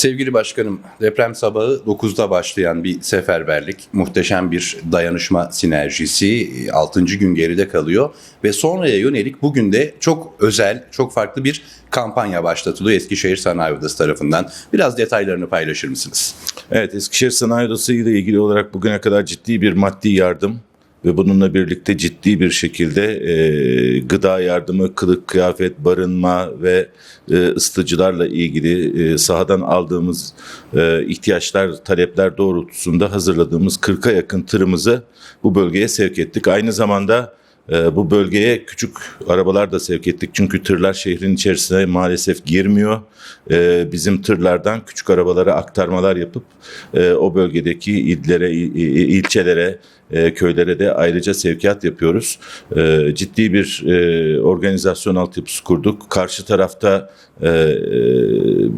Sevgili başkanım, deprem sabahı 9'da başlayan bir seferberlik, muhteşem bir dayanışma sinerjisi 6. gün geride kalıyor ve sonraya yönelik bugün de çok özel, çok farklı bir kampanya başlatılıyor Eskişehir Sanayi Odası tarafından. Biraz detaylarını paylaşır mısınız? Evet, Eskişehir Sanayi Odası ile ilgili olarak bugüne kadar ciddi bir maddi yardım ve bununla birlikte ciddi bir şekilde e, gıda yardımı, kılık, kıyafet, barınma ve e, ısıtıcılarla ilgili e, sahadan aldığımız e, ihtiyaçlar, talepler doğrultusunda hazırladığımız 40'a yakın tırımızı bu bölgeye sevk ettik. Aynı zamanda e, bu bölgeye küçük arabalar da sevk ettik. Çünkü tırlar şehrin içerisine maalesef girmiyor. E, bizim tırlardan küçük arabalara aktarmalar yapıp e, o bölgedeki illere, il- il- ilçelere, e, köylere de ayrıca sevkiyat yapıyoruz. E, ciddi bir e, organizasyon altyapısı kurduk. Karşı tarafta e,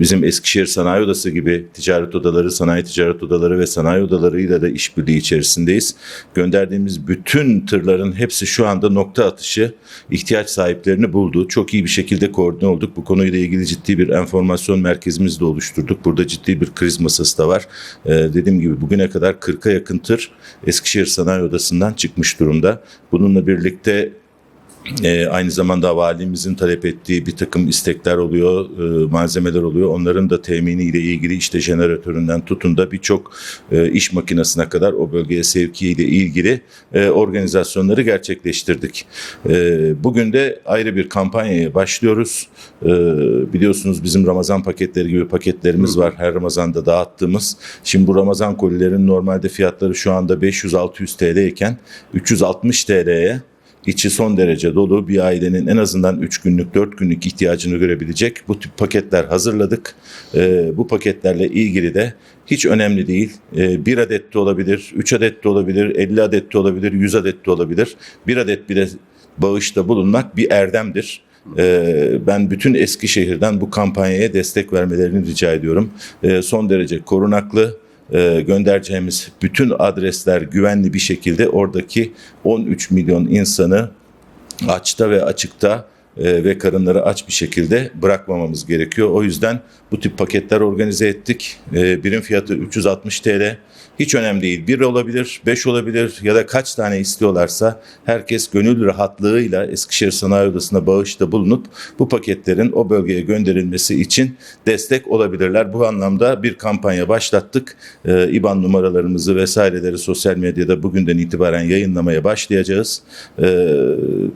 bizim Eskişehir Sanayi Odası gibi ticaret odaları, sanayi ticaret odaları ve sanayi odalarıyla da işbirliği içerisindeyiz. Gönderdiğimiz bütün tırların hepsi şu anda nokta atışı ihtiyaç sahiplerini buldu. Çok iyi bir şekilde koordine olduk. Bu konuyla ilgili ciddi bir enformasyon merkezimizi de oluşturduk. Burada ciddi bir kriz masası da var. Ee, dediğim gibi bugüne kadar 40'a yakın tır Eskişehir Sanayi Odası'ndan çıkmış durumda. Bununla birlikte e, aynı zamanda valimizin talep ettiği bir takım istekler oluyor, e, malzemeler oluyor. Onların da temini ile ilgili işte jeneratöründen tutun da birçok e, iş makinesine kadar o bölgeye sevki ile ilgili e, organizasyonları gerçekleştirdik. E, bugün de ayrı bir kampanyaya başlıyoruz. E, biliyorsunuz bizim Ramazan paketleri gibi paketlerimiz var. Her Ramazan'da dağıttığımız. Şimdi bu Ramazan kolilerin normalde fiyatları şu anda 500-600 TL iken 360 TL'ye içi son derece dolu bir ailenin en azından 3 günlük 4 günlük ihtiyacını görebilecek bu tip paketler hazırladık. Ee, bu paketlerle ilgili de hiç önemli değil. Ee, bir adet de olabilir, 3 adet de olabilir, 50 adet de olabilir, 100 adet de olabilir. Bir adet bile bağışta bulunmak bir erdemdir. Ee, ben bütün Eskişehir'den bu kampanyaya destek vermelerini rica ediyorum. Son derece korunaklı, e, göndereceğimiz bütün adresler güvenli bir şekilde oradaki 13 milyon insanı açta ve açıkta e, ve karınları aç bir şekilde bırakmamamız gerekiyor. O yüzden bu tip paketler organize ettik. E, birim fiyatı 360 TL. Hiç önemli değil. Bir olabilir, beş olabilir ya da kaç tane istiyorlarsa herkes gönül rahatlığıyla Eskişehir Sanayi Odası'na bağışta bulunup bu paketlerin o bölgeye gönderilmesi için destek olabilirler. Bu anlamda bir kampanya başlattık. Ee, İBAN numaralarımızı vesaireleri sosyal medyada bugünden itibaren yayınlamaya başlayacağız. Ee,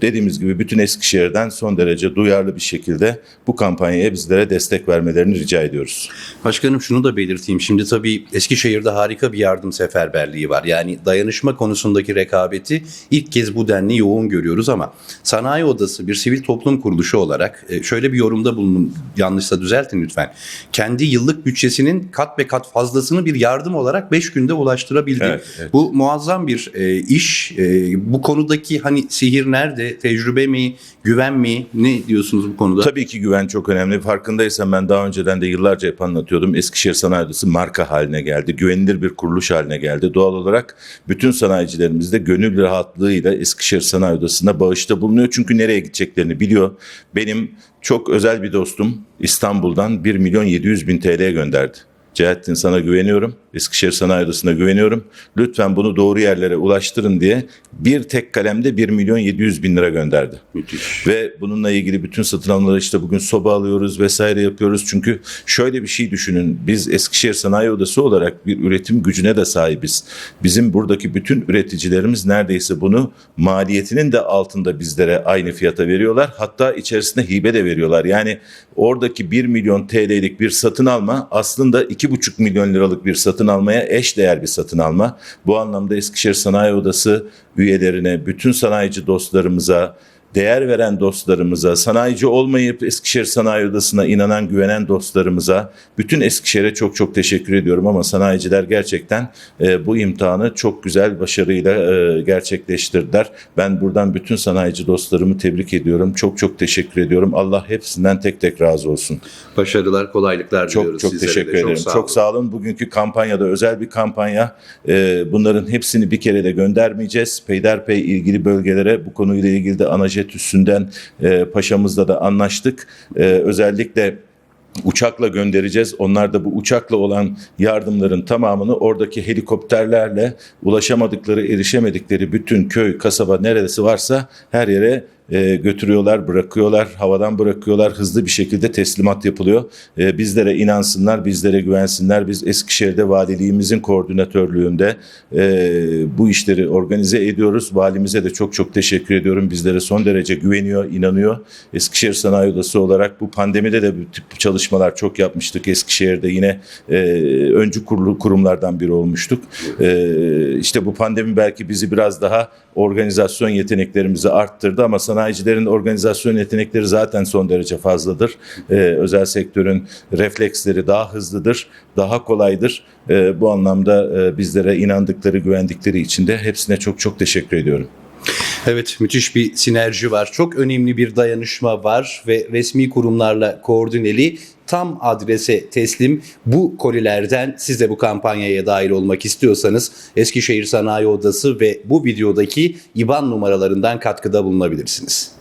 dediğimiz gibi bütün Eskişehir'den son derece duyarlı bir şekilde bu kampanyaya bizlere destek vermelerini rica ediyoruz. Başkanım şunu da belirteyim. Şimdi tabii Eskişehir'de harika bir yardım seferberliği var. Yani dayanışma konusundaki rekabeti ilk kez bu denli yoğun görüyoruz ama Sanayi Odası bir sivil toplum kuruluşu olarak e, şöyle bir yorumda bulunun. Yanlışsa düzeltin lütfen. Kendi yıllık bütçesinin kat ve kat fazlasını bir yardım olarak 5 günde ulaştırabildi. Evet, evet. Bu muazzam bir e, iş. E, bu konudaki hani sihir nerede? Tecrübe mi? Güven mi? Ne diyorsunuz bu konuda? Tabii ki güven çok önemli. Farkındaysan ben daha önceden de yıllarca hep anlatıyordum. Eskişehir Sanayi Odası marka haline geldi. Güvenilir bir kuruluş haline geldi. Doğal olarak bütün sanayicilerimiz de gönül rahatlığıyla Eskişehir Sanayi Odası'na bağışta bulunuyor. Çünkü nereye gideceklerini biliyor. Benim çok özel bir dostum İstanbul'dan 1 milyon 700 bin TL gönderdi. Cehettin sana güveniyorum. Eskişehir Sanayi Odası'na güveniyorum. Lütfen bunu doğru yerlere ulaştırın diye bir tek kalemde 1 milyon 700 bin lira gönderdi. Müthiş. Ve bununla ilgili bütün satın almaları işte bugün soba alıyoruz vesaire yapıyoruz. Çünkü şöyle bir şey düşünün. Biz Eskişehir Sanayi Odası olarak bir üretim gücüne de sahibiz. Bizim buradaki bütün üreticilerimiz neredeyse bunu maliyetinin de altında bizlere aynı fiyata veriyorlar. Hatta içerisinde hibe de veriyorlar. Yani oradaki 1 milyon TL'lik bir satın alma aslında 2,5 milyon liralık bir satın almaya eş değer bir satın alma. Bu anlamda Eskişehir Sanayi Odası üyelerine, bütün sanayici dostlarımıza, değer veren dostlarımıza, sanayici olmayıp Eskişehir Sanayi Odası'na inanan, güvenen dostlarımıza, bütün Eskişehir'e çok çok teşekkür ediyorum ama sanayiciler gerçekten e, bu imtihanı çok güzel başarıyla e, gerçekleştirdiler. Ben buradan bütün sanayici dostlarımı tebrik ediyorum. Çok çok teşekkür ediyorum. Allah hepsinden tek tek razı olsun. Başarılar, kolaylıklar Çok diliyoruz çok sizlere teşekkür de. ederim. sağ Çok sağ olun. Bugünkü kampanyada özel bir kampanya. Ee, bunların hepsini bir kere de göndermeyeceğiz. Peyderpey ilgili bölgelere bu konuyla ilgili de Üstünden e, paşamızla da anlaştık. Ee, özellikle uçakla göndereceğiz. Onlar da bu uçakla olan yardımların tamamını oradaki helikopterlerle ulaşamadıkları, erişemedikleri bütün köy, kasaba neresi varsa her yere e, götürüyorlar, bırakıyorlar, havadan bırakıyorlar. Hızlı bir şekilde teslimat yapılıyor. E, bizlere inansınlar, bizlere güvensinler. Biz Eskişehir'de valiliğimizin koordinatörlüğünde e, bu işleri organize ediyoruz. Valimize de çok çok teşekkür ediyorum. Bizlere son derece güveniyor, inanıyor. Eskişehir Sanayi Odası olarak bu pandemide de bu tip çalışmalar çok yapmıştık. Eskişehir'de yine e, öncü kurulu kurumlardan biri olmuştuk. E, işte bu pandemi belki bizi biraz daha organizasyon yeteneklerimizi arttırdı ama sanayicilerin organizasyon yetenekleri zaten son derece fazladır. Ee, özel sektörün refleksleri daha hızlıdır, daha kolaydır. Ee, bu anlamda e, bizlere inandıkları, güvendikleri için de hepsine çok çok teşekkür ediyorum. Evet müthiş bir sinerji var. Çok önemli bir dayanışma var ve resmi kurumlarla koordineli tam adrese teslim bu kolilerden siz de bu kampanyaya dahil olmak istiyorsanız Eskişehir Sanayi Odası ve bu videodaki IBAN numaralarından katkıda bulunabilirsiniz.